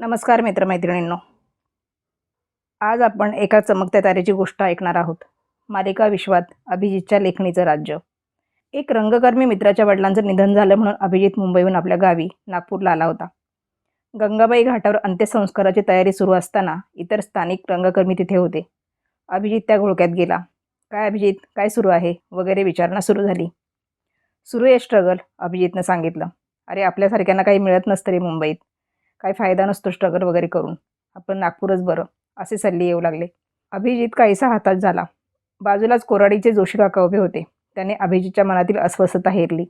नमस्कार मित्रमैत्रिणींनो. आज आपण एका चमकत्या तारेची गोष्ट ऐकणार आहोत. मालिका विश्वात अभिजितच्या लेखणीचं राज्य. एक रंगकर्मी मित्राच्या वडिलांचं निधन झालं म्हणून अभिजित मुंबईहून आपल्या गावी नागपूरला आला होता. गंगाबाई घाटावर अंत्यसंस्काराची तयारी सुरू असताना इतर स्थानिक रंगकर्मी तिथे होते. अभिजित त्या घोळक्यात गेला. काय अभिजित काय सुरू आहे? वगैरे विचारणा सुरू झाली. सुरू आहे स्ट्रगल अभिजितनं सांगितलं. अरे आपल्यासारख्यांना काही मिळत नसतं रे मुंबईत. काही फायदा नसतो स्ट्रगल वगैरे करून. आपण नागपूरच बरं असे सल्ले येऊ लागले. अभिजित काहीसा हातात झाला. बाजूलाच कोराडीचे जोशी काका उभे होते. त्याने अभिजितच्या मनातील अस्वस्थता हेरली.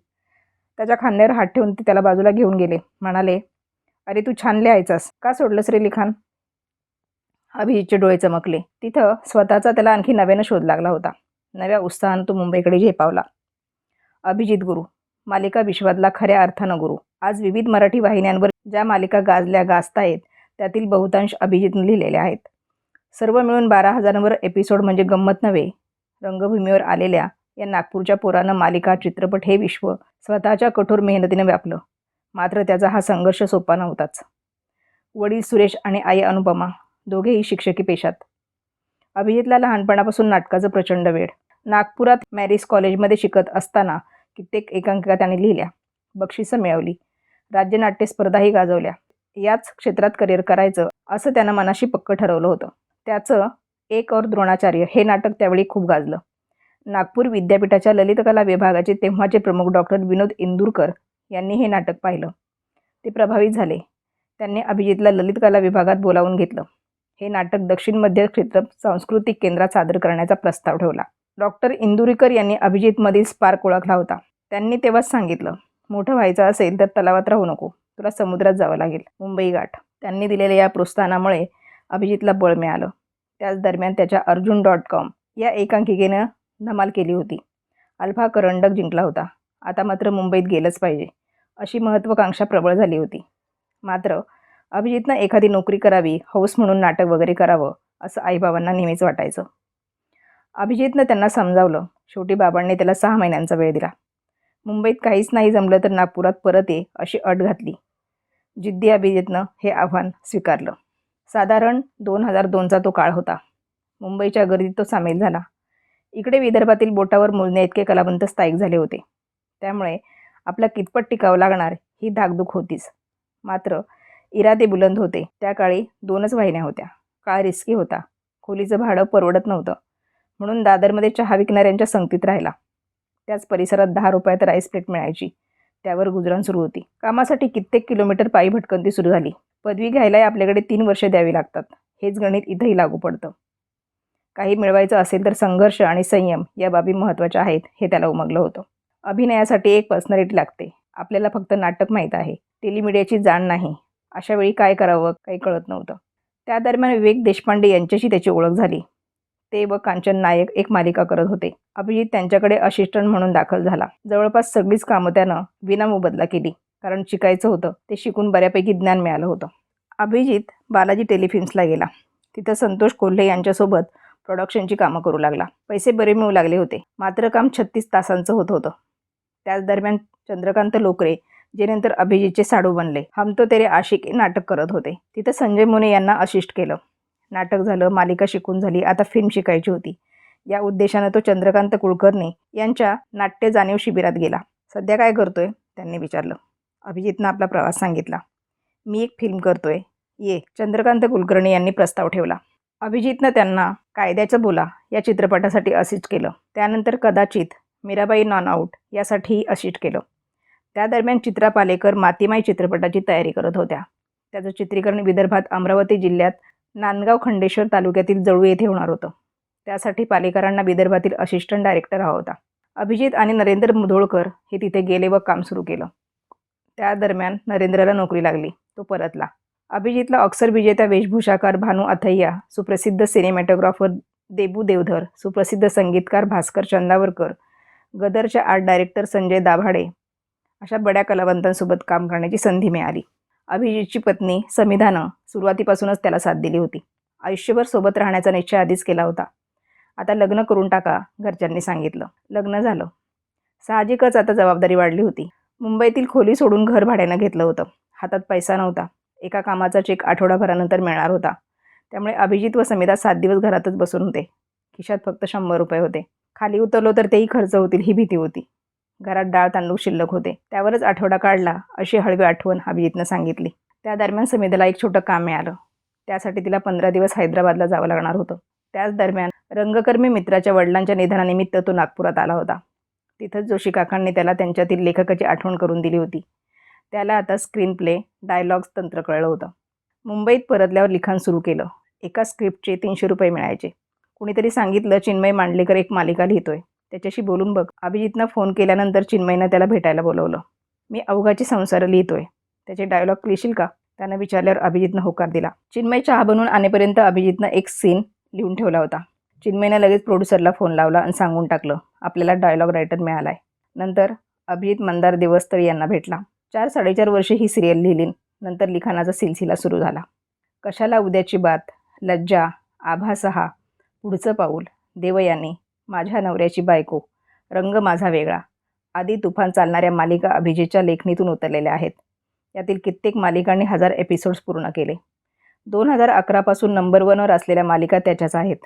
त्याच्या खांद्यावर हात ठेवून ते त्याला बाजूला घेऊन गेले. म्हणाले अरे तू छान लिहायचास. का सोडलंस रे लिखाण? अभिजितचे डोळे चमकले. तिथं स्वतःचा त्याला आणखी नव्यानं शोध लागला होता. नव्या उत्साहानं तो मुंबईकडे झेपावला. अभिजित गुरु मालिका विश्वातला खऱ्या अर्थानं गुरु. आज विविध मराठी वाहिन्यांवर ज्या मालिका गाजल्या गाजतायत त्यातील बहुतांश अभिजितने लिहिलेल्या आहेत. सर्व मिळून बारा हजारांवर एपिसोड म्हणजे गंमत नव्हे. रंगभूमीवर आलेल्या या नागपूरच्या पोरानं मालिका चित्रपट हे विश्व स्वतःच्या कठोर मेहनतीने व्यापलं. मात्र त्याचा हा संघर्ष सोपा नव्हताच. वडील सुरेश आणि आई अनुपमा दोघेही शिक्षकी पेशात. अभिजितला लहानपणापासून नाटकाचं प्रचंड वेळ नागपुरात मॅरिस कॉलेजमध्ये शिकत असताना कित्येक एकांकिका त्याने लिहिल्या. बक्षिसं मिळवली. राज्यनाट्य स्पर्धाही गाजवल्या. याच क्षेत्रात करिअर करायचं असं त्यानं मनाशी पक्क ठरवलं होतं. त्याचं एक और द्रोणाचार्य हे नाटक त्यावेळी खूप गाजलं. नागपूर विद्यापीठाच्या ललितकला विभागाचे तेव्हाचे प्रमुख डॉक्टर विनोद इंदूरकर यांनी हे नाटक पाहिलं. ते प्रभावित झाले. त्यांनी अभिजितला ललितकला विभागात बोलावून घेतलं. हे नाटक दक्षिण मध्य क्षेत्र सांस्कृतिक केंद्रात सादर करण्याचा प्रस्ताव ठेवला. डॉक्टर इंदुरीकर यांनी अभिजितमधील स्पार्क ओळखला होता. त्यांनी तेव्हाच सांगितलं मोठं व्हायचं असेल तर तलावात राहू नको. तुला समुद्रात जावं लागेल. मुंबई गाठ. त्यांनी दिलेल्या या प्रोत्साहनामुळे अभिजितला बळ मिळालं. त्याच दरम्यान त्याच्या अर्जुन डॉट कॉम या एकांकिकेनं धमाल केली होती. अल्फा करंडक जिंकला होता. आता मात्र मुंबईत गेलंच पाहिजे. अशी महत्त्वाकांक्षा प्रबळ झाली होती. मात्र अभिजितनं एखादी नोकरी करावी हौस म्हणून नाटक वगैरे करावं असं आईबाबांना नेहमीच वाटायचं. अभिजितनं त्यांना समजावलं. शेवटी बाबांनी त्याला सहा महिन्यांचा वेळ दिला. मुंबईत काहीच नाही जमलं तर नागपुरात परत ये अशी अट घातली. जिद्दी अभिजितनं हे आव्हान स्वीकारलं. साधारण दोन हजार दोनचा तो काळ होता. मुंबईच्या गर्दीत तो सामील झाला. इकडे विदर्भातील बोटावर मोजणे इतके कलावंत स्थायिक झाले होते. त्यामुळे आपला कितपत टिकावं लागणार ही धाकधूक होतीच. मात्र इरादे बुलंद होते. त्या काळी दोनच वाहिन्या होत्या. काळ रिस्की होता. खोलीचं भाडं परवडत नव्हतं. म्हणून दादरमध्ये चहा विकणाऱ्यांच्या संगतीत राहिला. त्याच परिसरात दहा रुपयात राईस प्लेट मिळायची. त्यावर गुजराण सुरू होती. कामासाठी कित्येक किलोमीटर पायी भटकंती सुरू झाली. पदवी घ्यायलाही आपल्याकडे तीन वर्ष द्यावी लागतात. हेच गणित इथंही लागू पडतं. काही मिळवायचं असेल तर संघर्ष आणि संयम या बाबी महत्त्वाच्या आहेत हे त्याला उमगलं होतं. अभिनयासाठी एक पर्सनॅलिटी लागते. आपल्याला फक्त नाटक माहीत आहे. टेलिमीडियाची जाण नाही. अशा वेळी काय करावं काही कळत नव्हतं. त्या दरम्यान विवेक देशपांडे यांच्याशी त्याची ओळख झाली. ते व कांचन नायक एक मालिका करत होते. अभिजित त्यांच्याकडे असिस्टंट म्हणून दाखल झाला. जवळपास सगळीच कामं त्यानं विनामोबदला केली. कारण शिकायचं होतं ते शिकून बऱ्यापैकी ज्ञान मिळालं होतं. अभिजित बालाजी टेलिफिल्म्सला गेला. तिथं संतोष कोल्हे यांच्यासोबत प्रोडक्शनची कामं करू लागला. पैसे बरे मिळू लागले होते. मात्र काम छत्तीस तासांचं होत होतं. त्याच दरम्यान चंद्रकांत लोकरे जे नंतर अभिजितचे साडू बनले हम तो तेरे आशिक नाटक करत होते. तिथं संजय मुने यांना असिस्ट केलं. नाटक झालं मालिका शिकून झाली आता फिल्म शिकायची होती. या उद्देशानं तो चंद्रकांत कुलकर्णी यांच्या नाट्य जाणीव शिबिरात गेला. सध्या काय करतोय? त्यांनी विचारलं. अभिजितनं आपला प्रवास सांगितला. मी एक फिल्म करतोय. ये. चंद्रकांत कुलकर्णी यांनी प्रस्ताव ठेवला. अभिजितनं त्यांना कायद्याचं बोला या चित्रपटासाठी असिस्ट केलं. त्यानंतर कदाचित मीराबाई नॉन आऊट यासाठीही असिस्ट केलं. त्या दरम्यान चित्रा पालेकर मातीमाई चित्रपटाची तयारी करत होत्या. त्याचं चित्रीकरण विदर्भात अमरावती जिल्ह्यात नांदगाव खंडेश्वर तालुक्यातील जळू येथे होणार होतं. त्यासाठी पालेकरांना विदर्भातील असिस्टंट डायरेक्टर हवा होता. अभिजित आणि नरेंद्र मुधोळकर हे तिथे गेले व काम सुरू केलं. त्या दरम्यान नरेंद्रला नोकरी लागली. तो परतला. अभिजितला ऑक्सर विजेत्या वेशभूषाकार भानू अथय्या सुप्रसिद्ध सिनेमॅटोग्राफर देबू देवधर सुप्रसिद्ध संगीतकार भास्कर चंदावरकर गदरच्या आर्ट डायरेक्टर संजय दाभाडे अशा बड्या कलावंतांसोबत काम करण्याची संधी मिळाली. अभिजितची पत्नी समिधानं सुरुवातीपासूनच त्याला साथ दिली होती. आयुष्यभर सोबत राहण्याचा निश्चय आधीच केला होता. आता लग्न करून टाका घरच्यांनी सांगितलं. लग्न झालं. साहजिकच आता जबाबदारी वाढली होती. मुंबईतील खोली सोडून घर भाड्यानं घेतलं होतं. हातात पैसा नव्हता. एका कामाचा चेक आठवडाभरानंतर मिळणार होता. त्यामुळे अभिजित व समिधा सात दिवस घरातच बसून होते. खिशात फक्त शंभर रुपये होते. खाली उतरलो तर तेही खर्च होतील ही भीती होती. घरात डाळ तांदूळ शिल्लक होते. त्यावरच आठवडा काढला अशी हळवी आठवण अभिजितनं सांगितली. त्या दरम्यान समितीला एक छोटं काम मिळालं. त्यासाठी तिला पंधरा दिवस हैदराबादला जावं लागणार होतं. त्याच दरम्यान रंगकर्मी मित्राच्या वडिलांच्या निधनानिमित्त तो नागपुरात आला होता. तिथंच जोशी काकांनी त्याला त्यांच्यातील लेखकाची आठवण करून दिली होती. त्याला आता स्क्रीन प्ले डायलॉग्स तंत्र कळलं होतं. मुंबईत परतल्यावर लिखाण सुरू केलं. एका स्क्रिप्टचे तीनशे रुपये मिळायचे. कुणीतरी सांगितलं चिन्मय मांडलेकर एक मालिका लिहितोय. त्याच्याशी बोलून बघ. अभिजितनं फोन केल्यानंतर चिन्मयनं त्याला भेटायला बोलवलं. मी अवघाची संसार लिहितोय. त्याचे डायलॉग लिहिशील का? त्यानं विचारल्यावर अभिजितनं होकार दिला. चिन्मय चहा बनवून आणेपर्यंत अभिजितनं एक सीन लिहून ठेवला होता. चिन्मयनं लगेच प्रोड्युसरला फोन लावला आणि सांगून टाकलं. आपल्याला डायलॉग रायटर मिळाला आहे नंतर अभिजित मंदार देवस्थळी यांना भेटला. चार साडेचार वर्षे ही सिरियल लिहिली. नंतर लिखाणाचा सिलसिला सुरू झाला. कशाला उद्याची बात? लज्जा आभासहा पुढचं पाऊल देवयानी माझ्या नवऱ्याची बायको. रंग माझा वेगळा. आदी तुफान चालणाऱ्या मालिका अभिजितच्या लेखणीतून उतरलेल्या आहेत. यातील कित्येक मालिकांनी हजार एपिसोड्स पूर्ण केले. दोन हजार अकरापासून नंबर वनवर असलेल्या मालिका त्याच्याच आहेत.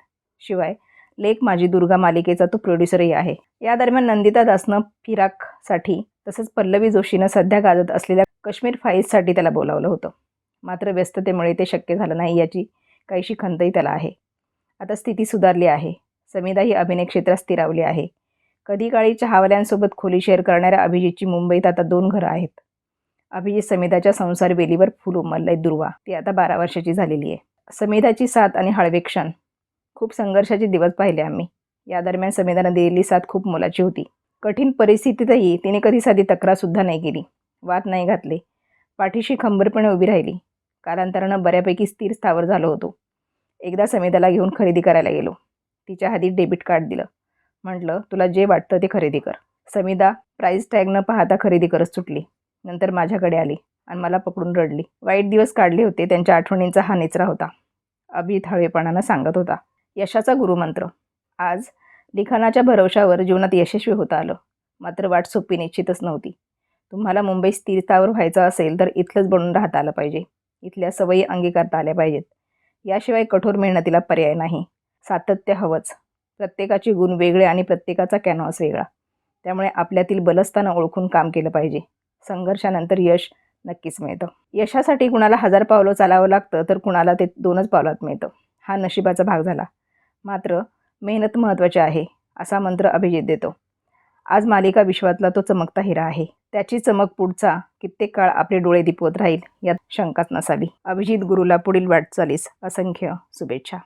शिवाय लेख माझी दुर्गा मालिकेचा तो प्रोड्युसरही आहे. या दरम्यान नंदिता दासनं फिराकसाठी तसंच पल्लवी जोशीनं सध्या गाजत असलेल्या काश्मीर फाईल्ससाठी त्याला बोलावलं होतं. मात्र व्यस्ततेमुळे ते शक्य झालं नाही याची काहीशी खंतही त्याला आहे. आता स्थिती सुधारली आहे. समिधा ही अभिनय क्षेत्रात स्थिरावली आहे. कधी काळी चहावाल्यांसोबत खोली शेअर करणाऱ्या अभिजितची मुंबईत आता दोन घरं आहेत. अभिजित समिधाच्या संसार वेलीवर फुल उमललंय दुर्वा. ती आता बारा वर्षाची झालेली आहे. समिधाची साथ आणि हळवे क्षण. खूप संघर्षाचे दिवस पाहिले आम्ही. या दरम्यान समिधानं दिलेली साथ खूप मोलाची होती. कठीण परिस्थितीतही तिने कधी साधी तक्रारसुद्धा नाही केली. वाद नाही घातले. पाठीशी खंबीरपणे उभी राहिली. कालांतरानं बऱ्यापैकी स्थिर स्थावर झालो होतो. एकदा समिधाला घेऊन खरेदी करायला गेलो. तिच्या हाती डेबिट कार्ड दिलं. म्हटलं तुला जे वाटतं ते खरेदी कर. समीदा प्राईस टॅग न पाहता खरेदी करत सुटली. नंतर माझ्याकडे आली आणि मला पकडून रडली. वाईट दिवस काढले होते. त्यांच्या आठवणींचा हा निचरा होता. अभित हळवेपणानं सांगत होता यशाचा गुरुमंत्र. आज लिखाणाच्या भरवशावर जीवनात यशस्वी होता आलं. मात्र वाट सोपी निश्चितच नव्हती. तुम्हाला मुंबईत स्थिरतावर व्हायचं असेल तर इथलंच बनून राहता आलं पाहिजे. इथल्या सवयी अंगीकारता आल्या पाहिजेत. याशिवाय कठोर मेहनतीला पर्याय नाही. सातत्य हवंच. प्रत्येकाचे गुण वेगळे आणि प्रत्येकाचा कॅनव्हास वेगळा. त्यामुळे आपल्यातील बलस्थानं ओळखून काम केलं पाहिजे. संघर्षानंतर यश नक्कीच मिळतं. यशासाठी कुणाला हजार पावलं चालावं लागतं तर कुणाला ते दोनच पावलात मिळतं. हा नशिबाचा भाग झाला. मात्र मेहनत महत्त्वाची आहे असा मंत्र अभिजित देतो. आज मालिका विश्वातला तो चमकता हिरा आहे. त्याची चमक पुढचा कित्येक काळ आपले डोळे दिपवत राहील यात शंकाच नसावी. अभिजित गुरुला पुढील वाटचालीस असंख्य शुभेच्छा.